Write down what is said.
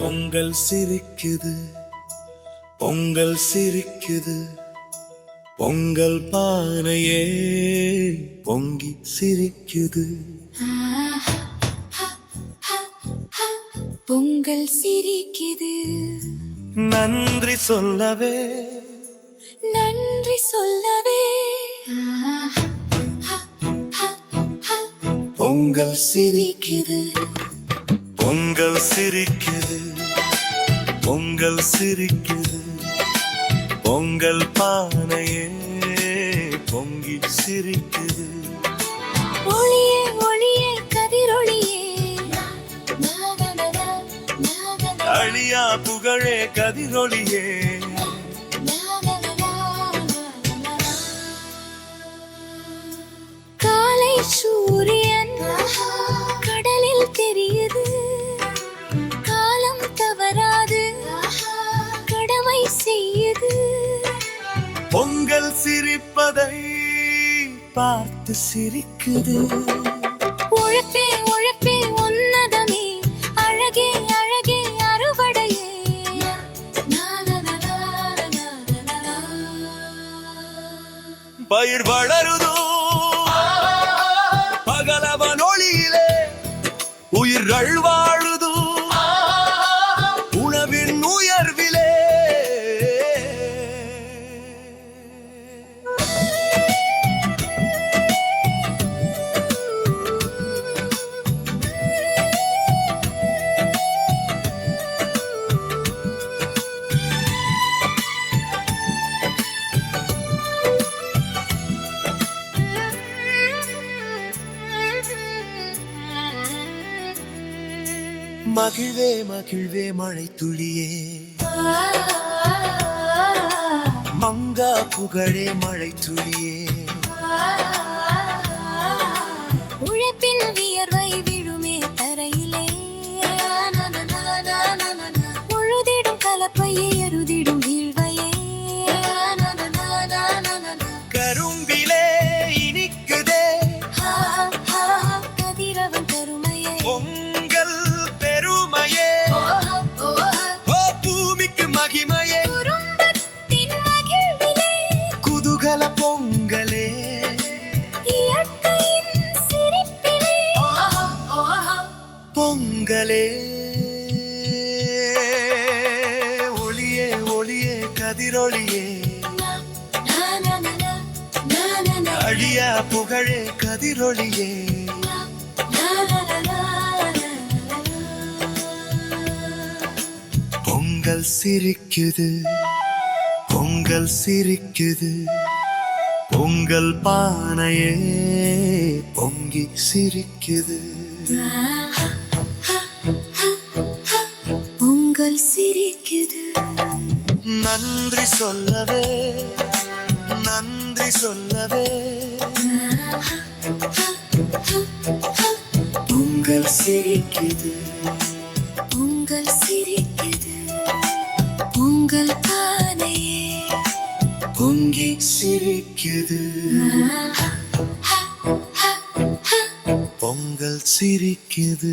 பொங்கல் சிரிக்குது பொங்கல் சிரிக்குது. பொங்கல் பானையே பொங்கி சிரிக்குது. பொங்கல் சிரிக்குது. நன்றி சொல்லவே. நன்றி சொல்லவே. பொங்கல் சிரிக்குது. பொங்கல் சிரிக்குது பொங்கல் சிரிக்குது. பொங்கல் பானையே பொங்கி சிரிக்குது. ஒளியே ஒளியே கதிரொளியே. அழியா புகழே கதிரொளியே. காலை சூரியன். பொங்கல் சிரிப்பதை பார்த்து சிரிக்குது. உழைப்பே உழைப்பே உன்னதமே. அழகே அழகே அறுவடையே. பயிர் வளருதோ? பகலவன் ஒளியிலே உயிர்கள் வாழுதோ மகிழ்வே மகிழ்வே மழை துளியே. மங்கா புகழே மழை துளியே. உழைப்பின் வியர் பொங்கலே. பொங்கலே. ஒளியே ஒளியே கதிரொளியே. அழியா புகழே கதிரொளியே. பொங்கல் சிரிக்குது பொங்கல் சிரிக்குது. பொங்கல் பானையே பொங்கி சிரிக்குது. பொங்கல் சிரிக்குது. நன்றி சொல்லவே நன்றி சொல்லவே. பொங்கல் சிரிக்குது. பொங்கல் சிரிக்குது. பொங்கல் பானையே பொங்கி சிரிக்குது பொங்கல் சிரிக்குது